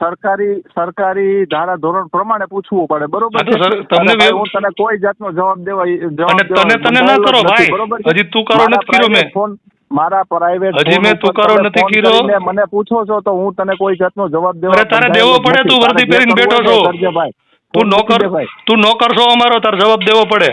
સરકારી સરકારી ધારા ધોરણ પ્રમાણે પૂછવું પડે બરોબર તમને હું તને કોઈ જાતનો જવાબ દેવા જવાબ તને- તને ના કરો, ભાઈ. હજી તું કરો નથી કર્યો મેં. ફોન મારા પ્રાઇવેટ હજી મેં તું કરો નથી કર્યો. મને પૂછો છો તો હું તને કોઈ જાતનો જવાબ દેવા તારે દેવો પડે, તું વર્દી પહેરીને બેઠો છો. તું નોકર. તું નોકર છો અમારો તાર જવાબ દેવો પડે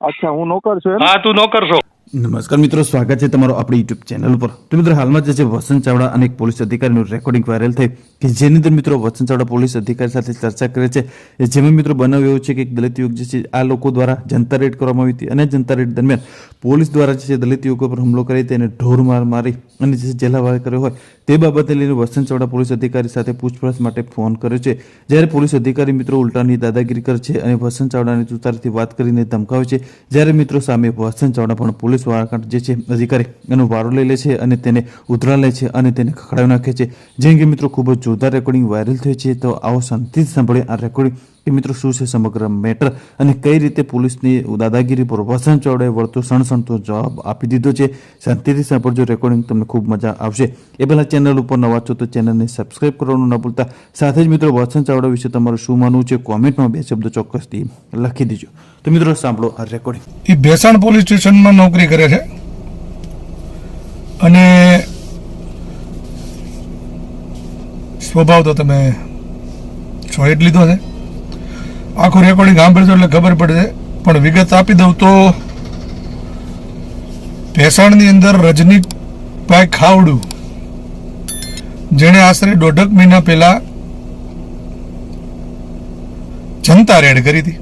અચ્છા હું નોકર છું હા તું નોકર છો નમસ્કાર મિત્રો, સ્વાગત છે તમારો આપણી યુટ્યુબ ચેનલ ઉપર. તો મિત્રો, હાલમાં જે છે, વસંત ચાવડા અને એક પોલીસ અધિકારીનું રેકોર્ડિંગ વાયરલ થઈ કે જેની અંદર મિત્રો વસંત ચાવડા પોલીસ અધિકારી સાથે ચર્ચા કરે છે. જેમાં મિત્રો બનાવ એવો છે કે એક દલિત યુવક જે છે, આ લોકો દ્વારા જનતા રેડ કરવામાં આવી હતી અને જનતા રેડ દરમિયાન પોલીસ દ્વારા જે છે, દલિત યુવકો પર હુમલો કરી તેને ઢોર માર મારી અને જે જેલા જેલાવાર કર્યો હોય તે બાબતે લઈને વસંત ચાવડા પોલીસ અધિકારી સાથે પૂછપરછ માટે ફોન કર્યો છે. જ્યારે પોલીસ અધિકારી મિત્રો ઉલટાની દાદાગીરી કરે છે અને વસંત ચાવડાની તુતારથી વાત કરીને ધમકાવે છે, જ્યારે મિત્રો સામે વસંત ચાવડા પણ પોલીસ વાળાકાંડ જે છે, અધિકારી એનો વારો લઈ લે છે અને તેને ઉધરા લે છે અને તેને ખખડાવી નાખે છે. જે અંગે મિત્રો, ખૂબ જ જોરદાર રેકોર્ડિંગ વાયરલ થઈ છે. તો આવો શાંતિથી સાંભળીએ આ રેકોર્ડિંગ કે મિત્રો શું છે સમગ્ર મેટર? અને કઈ રીતે પોલીસની દાદાગીરી પર વસંત ચાવડાએ વળતો સણસણતો જવાબ આપી દીધો છે? શાંતિથી સાંભળજો રેકોર્ડિંગ તમને ખૂબ મજા આવશે. એ પહેલાં ચેનલ ઉપર નવા છો તો ચેનલને સબસ્ક્રાઇબ કરવાનું ન ભૂલતા. સાથે જ મિત્રો વસંત ચાવડા વિશે તમારું શું માનવું છે? કોમેન્ટમાં બે શબ્દો ચોક્કસથી લખી દેજો. તો મિત્રો, સાંભળો આ રેકોર્ડિંગ એ ભેસાણ પોલીસ સ્ટેશનમાં નોકરી કરે છે. અને સ્વભાવ તો તમે જોઈ જ લીધો છે. આખું રેકોર્ડિંગ સાંભળજો એટલે ખબર પડશે. પણ વિગત આપી દઉં તો ભેસાણની અંદર રજનીભાઈ ખાવડુ, જેણે આશરે દોઢક મહિના પહેલા જનતા રેડ કરી હતી.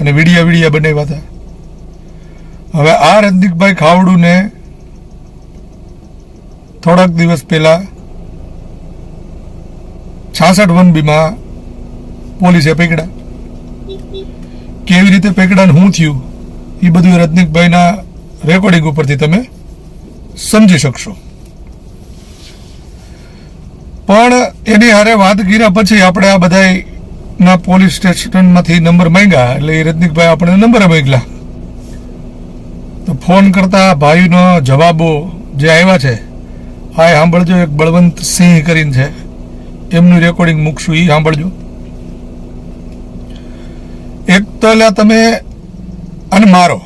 અને વિડિયા વિડિયા બનાવ્યા હતા. હવે આ રજનીકભાઈ ખાવડુને થોડાક દિવસ પહેલા છાસઠ વન બીમાં પોલીસે પકડ્યા. કેવી રીતે પકડ્યા શું થયું? એ બધું રજનીકભાઈના રેકોર્ડિંગ ઉપરથી તમે સમજી શકશો. પણ એની હારે વાત કર્યા પછી આપણે આ બધા ના પોલીસ સ્ટેશનમાંથી નંબર માંગ્યા, એટલે એ રજનીકભાઈ આપણે નંબર માંગલા તો ફોન કરતા ભાઈનો જવાબો જે આવ્યા છે, આ સાંભળજો, એક બળવંત સિંહ કરીને છે. એમનું રેકોર્ડિંગ મૂકશું એ સાંભળજો. એક તમે અને મારો.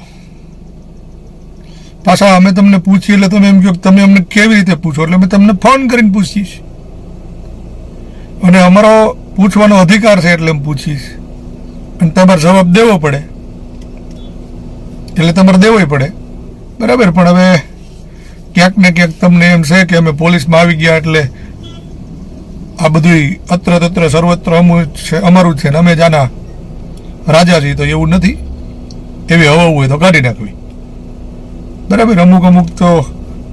પાછા અમે તમને પૂછીએ એટલે તમે એમ કહો તમે અમને કેવી રીતે પૂછો? એટલે અમે તમને ફોન કરીને પૂછીશ. અને અમારો પૂછવાનો અધિકાર છે એટલે પૂછીશ. અને તમારે જવાબ દેવો પડે. એટલે તમારે દેવોય પડે. બરાબર, પણ હવે ક્યાંક ને ક્યાંક તમને એમ છે કે અમે પોલીસમાં આવી ગયા એટલે આ બધું અત્ર તત્ર સર્વત્ર અમુ છે, અમારું છે ને? અમે જ આના રાજા છીએ તો એવું નથી. એવી હવા હોય તો કાઢી નાખવી. બરાબર, અમુક અમુક તો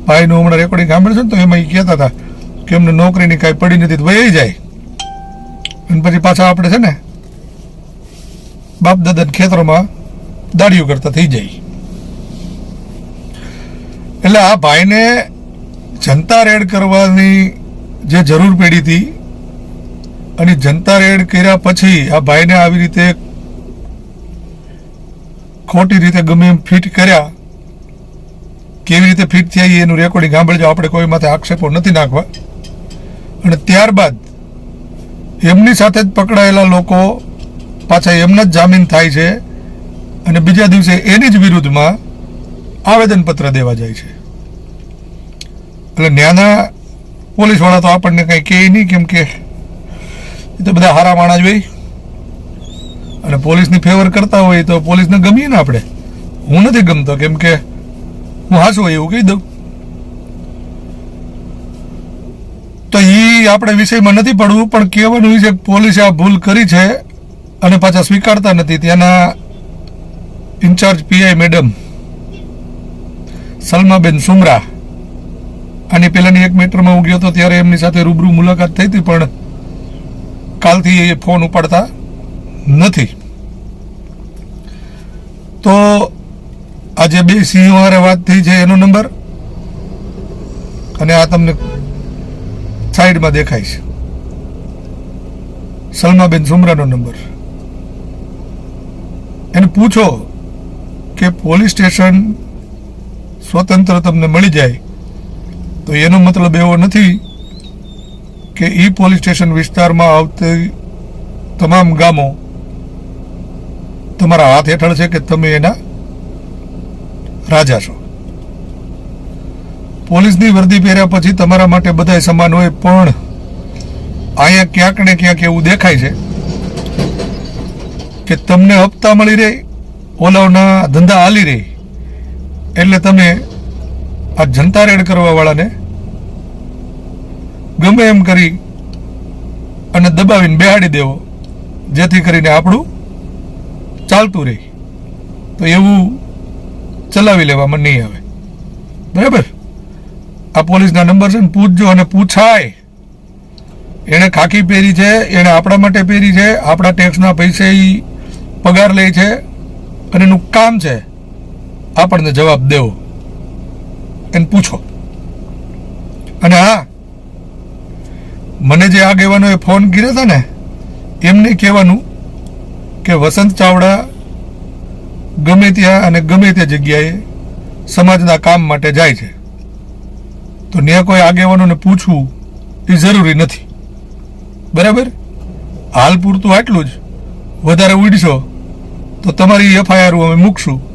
ભાઈનું હમણાં રેકોર્ડિંગ સાંભળશે ને તો એમાં એ કહેતા હતા કે એમને નોકરીની કાંઈ પડી નથી વહી જાય. અને પછી પાછા આપણે છે ને બાપ દાદાના ખેતરોમાં દાડીઓ કરતા થઈ જાય. એટલે આ ભાઈને જનતા રેડ કરવાની જે જરૂર પડી હતી અને જનતા રેડ કર્યા પછી આ ભાઈને આવી રીતે ખોટી રીતે ગમે એમ ફિટ કર્યા, કેવી રીતે ફિટ થયા એનું રેકોર્ડિંગ સાંભળજો. આપણે કોઈ માથે આક્ષેપો નથી નાખવા. અને ત્યારબાદ એમની સાથે જ પકડાયેલા લોકો પાછા એમના જ જામીન થાય છે અને બીજા દિવસે એની જ વિરુદ્ધમાં આવેદનપત્ર દેવા જાય છે. એટલે ન્યાના પોલીસવાળા તો આપણને કંઈ કહે નહીં, કેમ કે એ તો બધા હારા માણા જ હોય. અને પોલીસની ફેવર કરતા હોય તો પોલીસને ગમીએ ને આપણે. હું નથી ગમતો, કેમ કે હું હાસું હોય એવું કહી દઉં. તો એ આપણે વિષયમાં નથી પડવું, પણ કહેવાનું છે પોલીસે આ ભૂલ કરી છે અને પાછા સ્વીકારતા નથી. ત્યાંના in charge PI madam, Salmaben Sumra આની પહેલાની એક મીટરમાં હું ગયો હતો ત્યારે એમની સાથે રૂબરૂ મુલાકાત થઈ હતી, પણ કાલથી એ ફોન ઉપાડતા નથી. તો આજે બે સિંહો હારે વાત થઈ છે એનો નંબર? અને આ તમને સાઈડમાં દેખાય છે. સલમાબેન સુમરાનો નંબર. એને પૂછો કે પોલીસ સ્ટેશન સ્વતંત્ર તમને મળી જાય, તો એનો મતલબ એવો નથી કે ઈ પોલીસ સ્ટેશન વિસ્તારમાં આવતી તમામ ગામો તમારા હાથ હેઠળ છે કે તમે એના રાજા છો? પોલીસની વર્દી પહેર્યા પછી તમારા માટે બધાય સમાન હોય, પણ અહીંયા ક્યાંક ને ક્યાંક એવું દેખાય છે કે તમને હપ્તા મળી રહે, ઓલાવના ધંધા હાલી રહે, એટલે તમે આ જનતા રેડ કરવા વાળાને ગમે એમ કરી અને દબાવીને બેહાડી દેવો, જેથી કરીને આપણું ચાલતું રહે. તો એવું ચલાવી લેવામાં નહીં આવે. બરાબર? આ પોલીસના નંબર છે ને પૂછજો અને પૂછાય. એણે ખાકી પહેરી છે એણે આપણા માટે પહેરી છે, આપણા ટેક્સના પૈસે એ પગાર લે છે અને એનું કામ છે આપણને જવાબ દેવો. એને પૂછો. અને હા, મને જે આગેવાનોએ ફોન કર્યો હતો ને, એમને કહેવાનું કે વસંત ચાવડા ગમે ત્યાં અને ગમે તે જગ્યાએ સમાજના કામ માટે જાય છે. તો ત્યાં કોઈ આગેવાનોને પૂછવું એ જરૂરી નથી. બરાબર? હાલ પૂરતું આટલું જ. વધારે ઉડશો તો તમારી એફઆઈઆર અમે મૂકશું.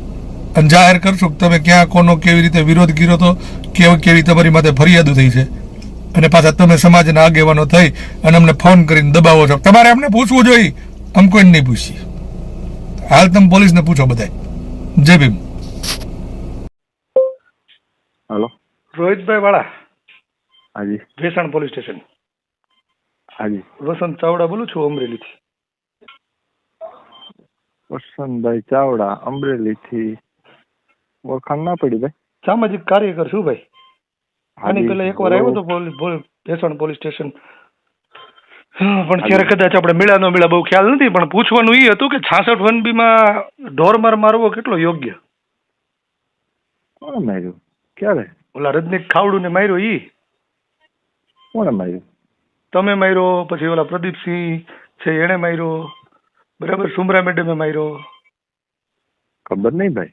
અને જાહેર કરશું કે તમે ક્યાં, કોનો, કેવી રીતે વિરોધ કર્યો તો કેવી કેવી તમારી માથે ફરિયાદો થઈ છે. અને પાછા તમે સમાજના આગેવાનો થઈ અને અમને ફોન કરીને દબાવો છો. તમારે અમને પૂછવું જોઈએ. આમ કોઈને નહીં પૂછીએ. હાલ તમે પોલીસને પૂછો બધા જય ભીમ. હલો. રોહિતભાઈ વાળા. હાજી. Bhesan police station. હાજી. વસંત ચાવડા બોલું છું અમરેલીથી. વસંતભાઈ ચાવડા અમરેલી થી ઓળખાણ ના પડી ભાઈ. સામાજિક કાર્યકર છું ભાઈ. આની. પેલા એકવાર આવ્યો તો પોલીસ પોલીસ- પોલીસ સ્ટેશન હા, પણ ત્યારે કદાચ આપણે મેળા નો મેળા બહુ ખ્યાલ નથી પણ પૂછવાનું એ હતું કે છાસઠ વન બીમાં ઢોરમાર મારવો કેટલો યોગ્ય? કોણે માર્યું? ક્યારે? ઓલા રજનીક ખાવડું ને માર્યો ઈ? કોણે માર્યું? તમે માર્યો પછી ઓલા પ્રદીપસિંહ છે એણે માર્યો. બરાબર સુમરા મેડમે માર્યો. ખબર નહીં ભાઈ.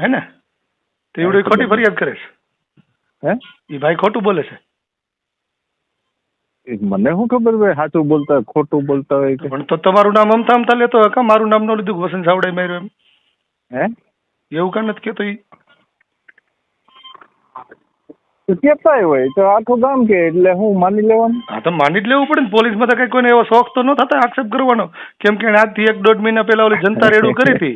હે ને? તો એવડી ખોટી ફરિયાદ કરે છે? હે? એ ભાઈ ખોટું બોલે છે? મને શું ખબર ભાઈ સાચું બોલતા હોય, ખોટું બોલતા હોય કે? પણ તો તમારું નામ અમથા અમથા લેતો હોય કા મારું નામ ન લીધું કે વસંત ચાવડાએ માર્યો એમ? હે? એવું કાં નથી કેતો ઈ? તો હોય તો આખું ગામ કે એટલે હું માની લેવાનું? હા તો માની જ લેવું પડે ને પોલીસમાં તો કઈ કોઈને એવો શોખ તો ન થતા આક્ષેપ કરવાનો. કેમ કે આજથી એક દોઢ મહિના પહેલા ઓલી જનતા રેડું કરી હતી.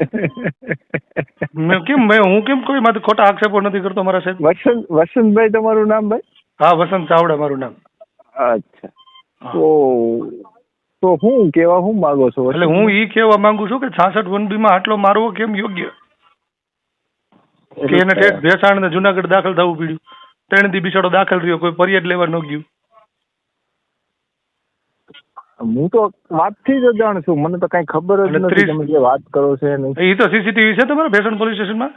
મેં કેમ મેં હું કેમ કોઈ માંથી ખોટા આક્ષેપો નથી કરતો મારા સાહેબ? વસંત વસંતભાઈ તમારું નામ ભાઈ? હા વસંત ચાવડા મારું નામ. અચ્છા. તો તો હું કેવા હું માંગો છો? એટલે હું ઈ કેવા માંગુ છું કે છાસઠ વન બીમાં આટલો મારવો કેમ યોગ્ય? કે એને ઠેઠ ભેસાણ ને જુનાગઢ દાખલ થવું પડ્યું. ત્રણ દી બિચારો દાખલ રહ્યો કોઈ ફરિયાદ લેવા ન ગયું. હું તો વાતથી જ અજાણ છું. મને તો કઈ ખબર જ નથી તમે જે વાત કરો છો એ તો સીસીટીવી છે તમારા ભેસાણ પોલીસ સ્ટેશનમાં?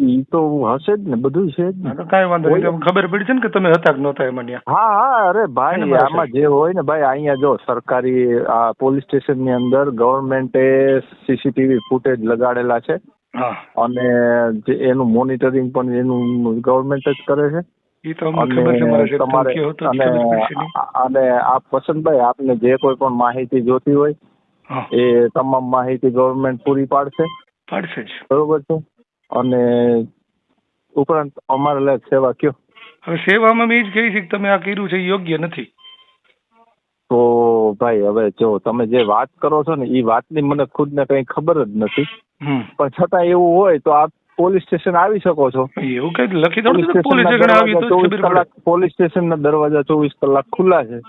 ઈ તો હશે જ ને બધું છે જ ને. તો વાંધો નહીં. ખબર પડી છે ને કે તમે હતા કે નહોતા એમાં હા હા અરે ભાઈ આમાં જે હોય ને ભાઈ અહીંયા જો સરકારી આ પોલીસ સ્ટેશનની અંદર ગવર્મેન્ટે સીસીટીવી ફૂટેજ લગાડેલા છે. અને જે એનું મોનિટરિંગ પણ એનું ગવર્મેન્ટ જ કરે છે. એ તમારે. અને આપ પસંદભાઈ આપને જે કોઈ પણ માહિતી જોતી હોય એ તમામ માહિતી ગવર્મેન્ટ પૂરી પાડશે. પાડશે બરોબર છે? અને ઉપરાંત અમારે લાયક સેવા કયો. હવે સેવામાં મેં એ જ કહી છે કે તમે આ કર્યું છે એ યોગ્ય નથી. તો ભાઈ હવે જો તમે જે વાત કરો છો ને એ વાતની મને ખુદને કઈ ખબર જ નથી. હમ. પણ છતાં એવું હોય તો આપ પોલીસ સ્ટેશન આવી શકો છો. એવું કઈ લખી થોડું પોલીસ પોલીસ સ્ટેશનના સ્ટેશન આવી તો દરવાજા ચોવીસ પડે. કલાક પોલીસ સ્ટેશનના દરવાજા ચોવીસ કલાક ખુલ્લા છે.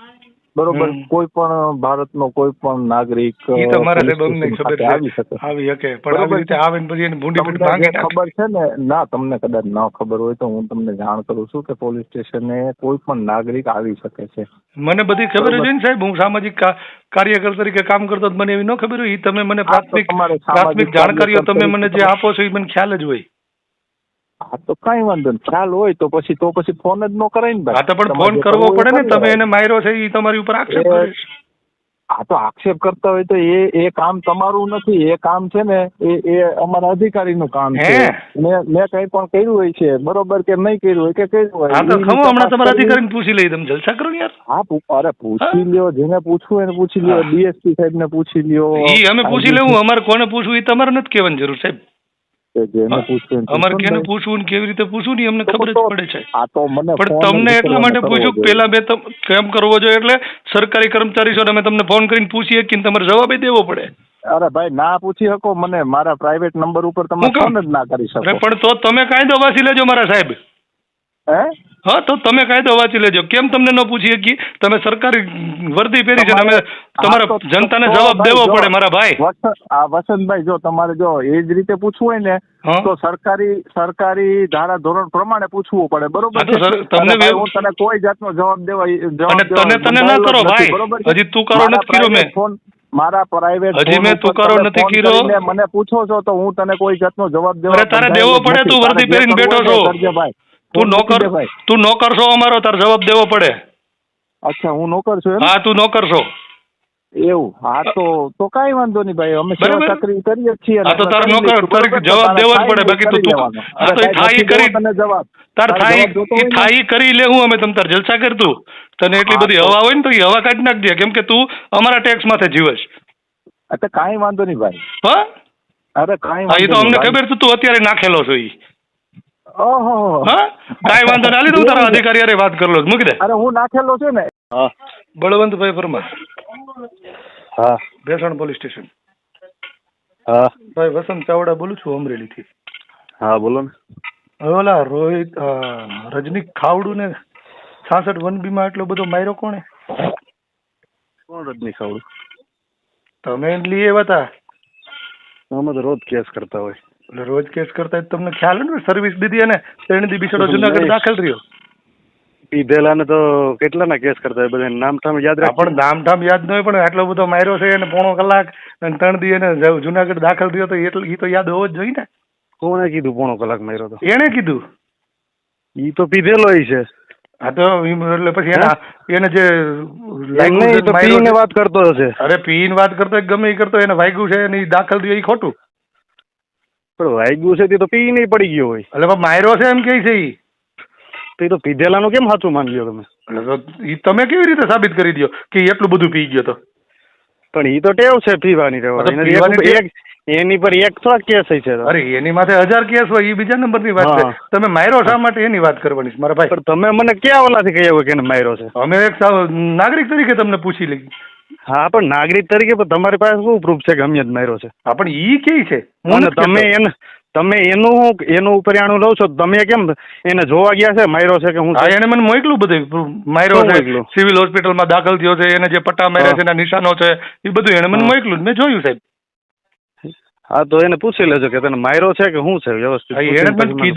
બરોબર? કોઈ પણ ભારતનો કોઈ પણ નાગરિક તો મારા ખબર આવી છે. શકે. આવી શકે. પણ આવી રીતે આવે ને પછી એને ભૂંડી ભૂંડી તમને માંગી જે નાખે. ખબર છે ને? ના તમને કદાચ ના ખબર હોય તો હું તમને જાણ કરું છું કે પોલીસ સ્ટેશને કોઈ પણ નાગરિક આવી શકે છે. મને બધી ખબર હોય ને સાહેબ. હું સામાજિક કાર્યકર તરીકે કામ કરતો મને એવી ન ખબર હોય. તમે મને પ્રાથમિક પ્રાથમિક જાણકારીઓ તમે મને જે આપો છો એ મને ખ્યાલ જ હોય. હા તો કઈ વાંધો નહીં. ખ્યાલ હોય તો પછી તો પછી ફોન જ ન કરાય ને હા તો પણ ફોન કરવો પડે ને. તમે એને માર્યો છે એ તમારી ઉપર આક્ષેપ કરે આ તો આક્ષેપ કરતા હોય તો એ એ કામ તમારું નથી. એ કામ છે ને એ એ અમારા અધિકારીનું કામ છે. મેં મેં કંઈ પણ કર્યું હોય છે બરોબર કે નહીં કર્યું હોય કે કર્યું હોય હા તો ખમો હમણાં તમારા કરી- અધિકારીને પૂછી લઈ તમે જલસા કરો યાર. હા અરે પૂછી લ્યો જેને પૂછવું એને પૂછી લ્યો. ડીએસપી સાહેબ ને પૂછી લ્યો. ઈ અમે પૂછી લેવું. અમારે કોને પૂછવું એ તમારે નથી કહેવાની જરૂર સાહેબ. કે જેને પૂછવું અમારે કેને પૂછવું ને કેવી રીતે પૂછવું ને એ ખબર જ પડે છે. આ તો મને પણ તમને એટલા માટે પૂછ્યું પેલા બે તમ- કેમ કરવો જોઈએ? એટલે સરકારી કર્મચારી છો અમે તમને ફોન કરીને પૂછીએ કે તમારે જવાબ દેવો પડે. અરે ભાઈ ના પૂછી શકો મને મારા પ્રાઇવેટ નંબર ઉપર તમે ફોન જ ના કરી શકો. પણ તો તમે કાયદો વાંચી લેજો મારા સાહેબ. હે? હા તો તમે કાયદો વાંચી લેજો કેમ તમને ન પૂછી શકીએ તમે સરકારી વર્દી પહેરી છે તમે તમારા જનતાને જવાબ દેવો પડે મારા ભાઈ આ વસંતભાઈ જો તમારે જો એ જ રીતે પૂછવું હોય ને તો સરકારી સરકારી ધારા ધોરણ પ્રમાણે પૂછવું પડે બરોબર છે? તમને હું તને કોઈ જાતનો જવાબ દેવા જવાબ તને- તને ના કરો ભાઈ. હજી તું કરો નથી કર્યો મેં. ફોન મારા પ્રાઇવેટ હજી મેં તું કરો નથી કર્યો. મને પૂછો છો તો હું તને કોઈ જાતનો જવાબ દેવા તારે દેવો પડે, તું વર્દી પહેરીને બેઠો છો. ભાઈ તું નોકર. તું નોકર છો અમારો તાર જવાબ દેવો પડે. અચ્છા હું નોકર છું હા તું નોકર છો. એવું? હા તો તો કાંઈ વાંધો નહીં ભાઈ. અમે સેવા ચાકરી કરીએ છીએ હા, તો તારે નોકર- તાર જવાબ દેવો જ પડે, બાકી તો તું-. હા, તો થાય એ કરી- તને જવાબ. તાર થાય થાય કરી લેવું અમે તમ તાર જલસા કરતું તને એટલી બધી હવા હોય ને તો એ હવા કાઢી નાખજે કેમ કે તું અમારા ટેક્સ માથે જીવસ. અત્યારે કાઈ વાંધો નહીં ભાઈ. હા? અરે કાંઈ હા એ તો અમને ખબર છે તું અત્યારે નાખેલો છો ઈ. ઓહો. હા? કાંઈ વાંધો ના લીધું તારા અધિકારી અરે વાત કરલો છે. મૂકી દે. અરે હું નાખેલો છે ને. હા. બળવંતભાઈ પરમાર હા. Bhesan police station. હા. ભાઈ વસંત ચાવડા બોલું છું અમરેલીથી. હા બોલો ને. હવે ઓલા રોહિત રજની ખાવડું ને છાસઠ વન બીમાં એટલો બધો માર્યો કોણે? કોણ રજની ખાવડું? તમે લઈ આવ્યા હતા અમે તો રોજ કેસ કરતા હોય. એટલે રોજ કેસ કરતા તમને ખ્યાલ ને સર્વિસ દીધી અને ત્રણ દી બિચારો જુનાગઢ દાખલ રહ્યો. પીધેલા ને તો કેટલાના કેસ કરતા બધા નામ ઠામ યાદ રાખ પણ નામ ઠામ યાદ ન હોય પણ આટલો બધો માર્યો છે અને પોણો કલાક અને ત્રણ દી એને જુનાગઢ દાખલ થયો તો એટલે એ તો યાદ હોવો જ જોઈએ ને. કોણે કીધું પોણો કલાક માર્યો તો? એણે કીધું. ઈ તો પીધેલો છે. હા તો એટલે પછી એના એને જે પીને વાત કરતો હશે. અરે પીને વાત કરતો ગમે એ કરતો એને વાગ્યું છે અને દાખલ થયો એ ખોટું. પણ વાગ્યું છે તે તો પી નહીં પડી ગયો હોય. એટલે માયરો છે એમ કે છે ઈ? તો તો પીધેલાનું કેમ સાચું માની લ્યો તમે? એટલે તો ઈ તમે કેવી રીતે સાબિત કરી દો કે ઈ એટલું બધું પી ગયો તો? પણ ઈ તો ટેવ છે પીવાની ટેવ. પીવાની એક- ટેવ- એક એની પર એક થોડા કેસ છે. તો. અરે એની માથે હજાર કેસ હોય ઈ બીજા નંબરની વાત છે. હા. તમે માયરો શા માટે એની વાત કરવાની છે મારા ભાઈ? પણ તમે મને ક્યાં ઓલાથી કહ્યું હોય કે એને માર્યો છે? અમે એક સાવ- નાગરિક તરીકે તમને પૂછી લઈ હા પણ નાગરિક તરીકે પણ તમારી પાસે શું પ્રૂફ છે કે અમે જ માર્યો છે? હા પણ ઈ કે છે? હું અને નથી તમે કહેતો. એને તમે એનું એનું ઉપરિયાણું લો છો તો તમે કેમ એને જોવા ગયા છે માર્યો છે કે હું હા એને મને મોકલું બધું. માર્યો શું છે? મોકલું? સિવિલ હોસ્પિટલમાં દાખલ થયો છે એને જે પટ્ટા માર્યા છે એના નિશાનો છે એ બધું એને મને હા. મોકલું મેં જોયું સાહેબ. હા તો એને પૂછી લેજો કે તને માર્યો છે કે શું છે વ્યવસ્થિત હા, એને મને મને- કીધું